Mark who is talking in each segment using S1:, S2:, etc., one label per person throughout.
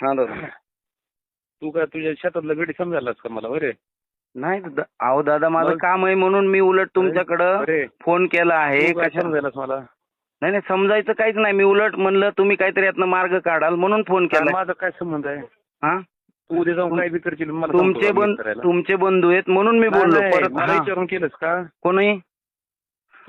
S1: हा दादा.
S2: तू काय तुझ्या शेतातला गडी समजायलास का मला? बरे
S1: नाही दादा अहो दादा माझं? काम आहे म्हणून मी उलट तुमच्याकडं फोन केला आहे.
S2: काय समजायलास मला?
S1: नाही नाही समजायचं काहीच नाही. मी उलट म्हणलं तुम्ही काहीतरी यातनं मार्ग काढाल म्हणून फोन केला
S2: माझा काय संबंध आहे?
S1: हा?
S2: तू उद्या जाऊन काय बी करशील
S1: तुमचे बंध? तुमचे बंधू आहेत म्हणून मी बोललो. परत.
S2: विचारून केलंस का?
S1: कोणी?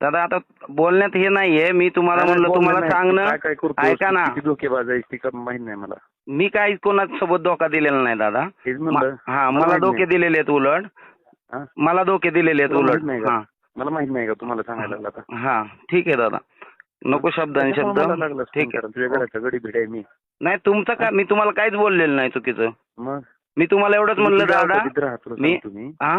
S1: दादा आता बोलण्यात हे नाहीये. मी तुम्हाला
S2: नाही,
S1: म्हणलं तुम्हाला
S2: नाही.
S1: सांगणं.
S2: काय काय करतोस?
S1: ऐका ना.
S2: किती धोकेबाज आहेस ती का माहीत नाही मला.
S1: मी काही कोणासोबत धोका दिलेला नाही दादा.
S2: तेच
S1: मा-
S2: म्हणलं
S1: हा मला
S2: माहीत
S1: धोके
S2: नाही.
S1: दिलेले आहेत उलट.
S2: हा?
S1: मला धोके दिलेले आहेत
S2: तुला
S1: उलट.
S2: माहीत नाही का?
S1: हा.
S2: मला माहीत नाही का तुम्हाला सांगायला लागला आता?
S1: हा ठीक आहे दादा. नको शब्द आणि शब्द.
S2: त्याच्यामुळे मला लागलं
S1: ठीक आहे
S2: तुझ्या घराचा गडी भेट आहे मी.
S1: नाही तुमचं काय मी तुम्हाला काहीच बोललेलं नाही चुकीचं.
S2: मग?
S1: मी तुम्हाला एवढंच म्हणलं दादा. मी हा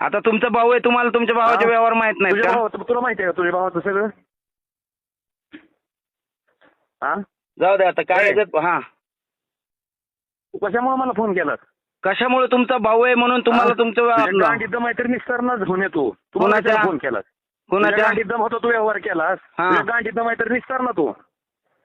S1: आता तुमचा भाऊ आहे तुम्हाला तुमच्या भावाचे. व्यवहार माहीत नाहीत
S2: तुझ्या
S1: का?
S2: भावाचं तुला माहिती आहे का तुझ्या भावाचं सगळं? हा?
S1: जाऊ द्या आता काय. याच्यात- हा.
S2: तू कशामुळे मला फोन केलास
S1: कशामुळे तुमचा भाऊ आहे म्हणून तुम्हाला तुमचं
S2: गांडीत दम आहे तर निस्तारणाच घेऊन येतो. तू मला
S1: कोणाच्या?
S2: कशाला फोन केलास?
S1: कोणाच्या
S2: गांडीत दम होता तू व्यवहार केलास.
S1: हा.
S2: तुझ्या दम आहे तर निस्तार ना तू.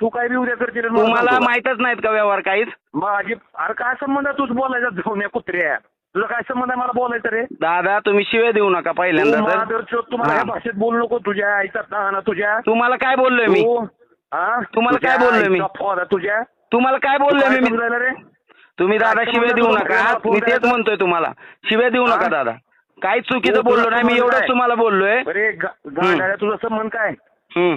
S2: तू काय बी उद्या करशील आणि मला
S1: तुम्हाला
S2: सांगतो?
S1: माहितच नाहीत का व्यवहार काहीच?
S2: माझी अरे काय संबंध आहे? तूच बोलायचा जाऊन या कुत्र्या. तुझा काय संबंध आहे मला बोलायचं रे?
S1: दादा तुम्ही शिव्या देऊ नका
S2: तू
S1: पहिल्यांदा तर
S2: तुम्हाला
S1: हा.
S2: या भाषेत बोलू नको तुझ्या आईचा ताना तुझ्या.
S1: तुम्हाला काय बोललोय मी?
S2: तू हा?
S1: तुम्हाला
S2: तुझ्या
S1: काय बोललोय मी?
S2: आईचा तुझ्या.
S1: तुम्हाला काय बोललोय
S2: काय
S1: मी?
S2: समजायला रे?
S1: तुम्ही दादा
S2: काय
S1: शिव्या
S2: संबंध
S1: देऊ नका? मी तेच? म्हणतोय तुम्हाला. शिव्या देऊ नका
S2: हा?
S1: दादा. काहीच चुकीचं
S2: तू-
S1: बोललो
S2: तुझा
S1: नाही मी एवढंच
S2: काय?
S1: तुम्हाला बोललोय.
S2: अरे गा- गांडाळ्या तुझा संबंध काय?
S1: हम्म.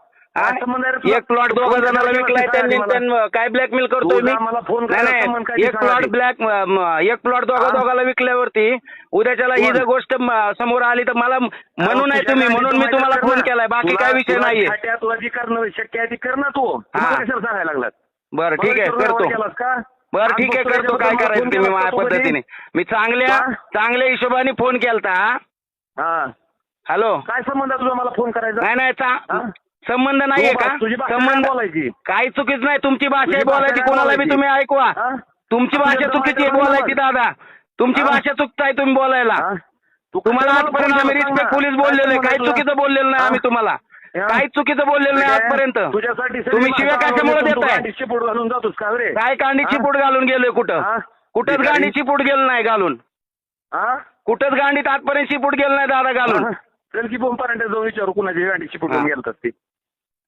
S1: एक प्लॉट दोघा जणांना विकलाय त्यांनी? त्यांना काय ब्लॅकमेल करतोय
S2: तू
S1: मी? नाही नाही एक प्लॉट. ब्लॅक एक प्लॉट दोघा? दोघाला विकल्यावरती उद्याच्याला ही? जर गोष्ट समोर आली तर मला म्हणून
S2: तुझ्या
S1: तुम्ही म्हणून मी तुम्हाला फोन. केलाय बाकी काय विषय नाहीये.
S2: शक्य आहे ती कर ना तू. सांगायला लागलात
S1: बरं ठीक आहे करतो. बरं ठीक आहे करतो. काय करायचं
S2: फोन
S1: ते मी
S2: केलास
S1: माझ्या? पद्धतीने? मी चांगल्या? चांगल्या हिशोबाने फोन केलता हॅलो?
S2: काय संबंध तुझा मला फोन करायचा?
S1: नाही नाही संबंध नाहीये का
S2: तुझी भाषा
S1: संबंध
S2: काय बोलायची
S1: काही चुकीच नाही तुमची भाषा
S2: तुझी भाषा
S1: बोलायची
S2: काय
S1: कोणाला बी
S2: बोलायची?
S1: तुम्ही ऐकवा
S2: हा?
S1: तुमची
S2: तुझ्या
S1: भाषा चुकीची आहे बोलायची दादा तुमची
S2: हा?
S1: भाषा चुकताय तुम्ही बोलायला
S2: हा? तू
S1: तुम्हाला
S2: कशाला
S1: आजपर्यंत आम्ही रिस्पेक्ट? पोलीस बोललेलो आहे काही
S2: तुला?
S1: चुकीचं बोललेलं नाही
S2: हा?
S1: आम्ही तुम्हाला
S2: हा?
S1: काही चुकीचं बोललेलं नाही
S2: ठीक आहे.
S1: आजपर्यंत
S2: तुझ्यासाठी सगळी
S1: तुम्ही शिव्या
S2: माणसं
S1: कशामुळे
S2: तू
S1: देताय
S2: गांडीची पोट घालून जातोस का रे
S1: काय कांडीची
S2: हा?
S1: पूट घालून गेलोय कुठं
S2: हा?
S1: कुठंच
S2: भिकारी?
S1: गांडीची पूट गेलं नाही घालून
S2: हा?
S1: कुठंच गांडीत आजपर्यंत शिपूट गेलं नाही दादा घालून
S2: हा? चल की बोंबापर्यंत जाऊन विचारू कुणाची गांडीची
S1: हा.
S2: गेलतात ते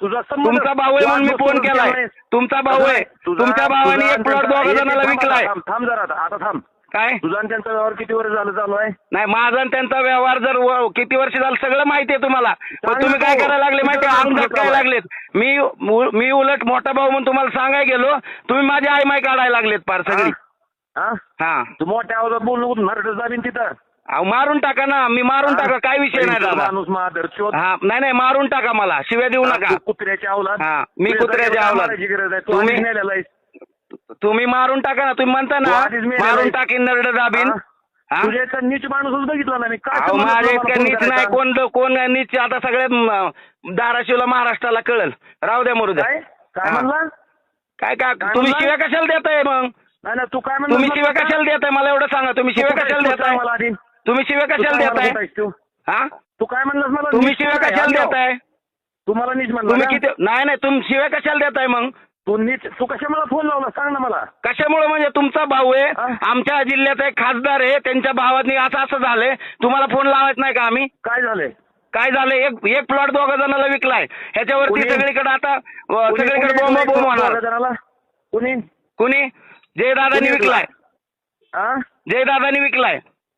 S2: तुझा
S1: तुमचा भाऊ आहे म्हणून मी फोन केलाय. तुमचा भाऊ आहे. तुमच्या भावाने एक प्लॉट दोघा जणांना विकलाय.
S2: थांब जरा आता आता थांब.
S1: काय?
S2: तुझा आणि त्यांचा व्यवहार किती वर्ष झालं चालू आहे?
S1: नाही माझा आणि त्यांचा व्यवहार जर व- किती वर्ष झालं सगळं माहिती आहे तुम्हाला. पण तुम्ही काय. करायला लागले माहिती
S2: तुझं
S1: अंगात काय? लागलेत? मी मु- मी उलट मोठा भाऊ म्हणून तुम्हाला सांगायला गेलो. तुम्ही माझी आई माय काढायला लागलेत फार सगळी.
S2: हा?
S1: हा.
S2: तू मोठ्या आवाजात बोल नको नरड जाबीन तिथं.
S1: अहो मारून टाका ना. मी मारून? टाका. काय विषय नाही दादा.
S2: माणूस
S1: हा. नाही नाही मारून टाका मला. शिव्या देऊ नका.
S2: तू कुत्र्याची अवलाद
S1: हा, मी
S2: तुझ्या
S1: कुत्र्याची
S2: जागेवर
S1: अवलाद.
S2: मारायची गरज आहे. तू
S1: तुम्ही-
S2: आधीच नेलेला आहेस.
S1: तुम्ही मारून टाका ना. तुम्ही म्हणता
S2: तू
S1: ना
S2: आधीच मेलेला
S1: मारून
S2: आहेस.
S1: टाकीन नरड दाबीन.
S2: हा?
S1: हा?
S2: तुझ्या इतका नीच माणूसच बघितला नाही मी. काय
S1: अहो
S2: संबंध
S1: माझ्या
S2: तुला
S1: इतका
S2: फोन
S1: नीच
S2: करायचा?
S1: नाही कोण कोण नीच? आता सगळ्या म, धाराशिवला महाराष्ट्राला कळल. राहू द्या मरू द्या.
S2: काय? काय
S1: हा.
S2: म्हणला?
S1: काय काय?
S2: काय
S1: तुम्ही
S2: म्हणला?
S1: शिव्या कशाला देताय मग?
S2: नाही नाही तू काय म्हणला?
S1: तुम्ही शिव्या कशाला देताय? मला एवढं सांगा. तुम्ही शिव्या कशाला देताय?
S2: मला आधी?
S1: तुम्ही शिव्या कशाला देताय? हा?
S2: तू काय म्हणलास मला?
S1: तुम्ही शिव्या? कशाला. देताय?
S2: तू मला नीच म्हणला
S1: तुम्ही? किती नाही नाही तुम्ही शिव्या कशाला देताय मग?
S2: तू नीच तू कशा मला फोन लावला? सांग ना मला.
S1: कशामुळे म्हणजे तुमचा भाऊ आहे? आमच्या जिल्ह्याचा एक खासदार आहे त्यांच्या भावानी असं असं झालंय. तुम्हाला फोन लावायच नाही का आम्ही?
S2: काय झालंय?
S1: काय झालंय? एक एक प्लॉट दोघा जणांना विकलाय. ह्याच्यावरती? सगळीकडे आता सगळीकडे बोंब बोंब होणार?
S2: कुणी
S1: कुणी? जयदादानी विकलाय? जयदादानी विकलाय.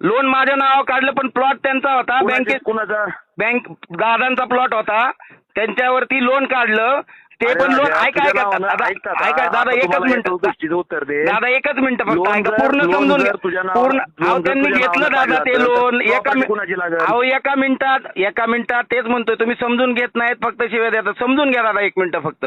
S1: लोन माझ्या नावावर काढलं पण प्लॉट त्यांचा होता. बँकेत
S2: कुणाचा?
S1: बँक दादांचा प्लॉट होता. त्यांच्यावरती लोन काढलं. ते पण लोन ऐका ऐका दादा? ऐका एकच मिनिट.
S2: उत्तर दे.
S1: दादा एकच मिनिट फक्त. ऐका पूर्ण समजून घ्या. पूर्ण अहो त्यांनी घेतलं दादा ते लोन एका? अहो एका मिनिटात एका मिनिटात तेच म्हणतोय. तुम्ही समजून घेत नाहीत फक्त शिवाय देतात. समजून घ्या दादा एक मिनिट फक्त.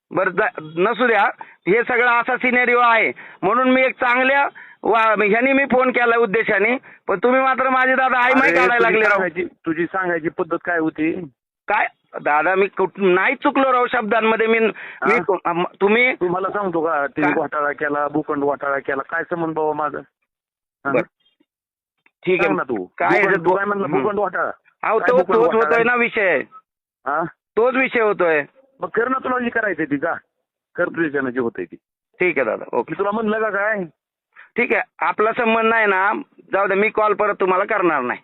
S1: बरं नसू द्या. हे सगळं असा सिनेरिओ आहे. म्हणून मी एक चांगल्या वा- ह्यानी मी फोन केला उद्देशाने. पण तुम्ही मात्र माझे दादा आई माही काढायला
S2: तुझी
S1: लागले
S2: सांगायची तुझी सांगायची पद्धत काय होती?
S1: काय? दादा मी नाही चुकलो राव शब्दांमध्ये. मी तुम्ही
S2: तू मला सांगतो का? तिने? घोटाळा केला भूखंड घोटाळा केला. काय संबंध बाबा माझा.
S1: ठीक
S2: सांग ना
S1: आहे
S2: तू
S1: काय
S2: भूखंड- घोटाळा?
S1: तोच होतोय
S2: आहे?
S1: ना विषय.
S2: हा?
S1: तोच विषय होतोय.
S2: मग कर ना तुला जी करायचंय ती जा. कर जे होतंय ती.
S1: ठीक आहे दादा. ओके.
S2: मी तुला म्हणलं का काय?
S1: ठीक आहे. आपला संबंध नाही ना जाऊ द्या मी कॉल परत तुम्हाला करणार नाही.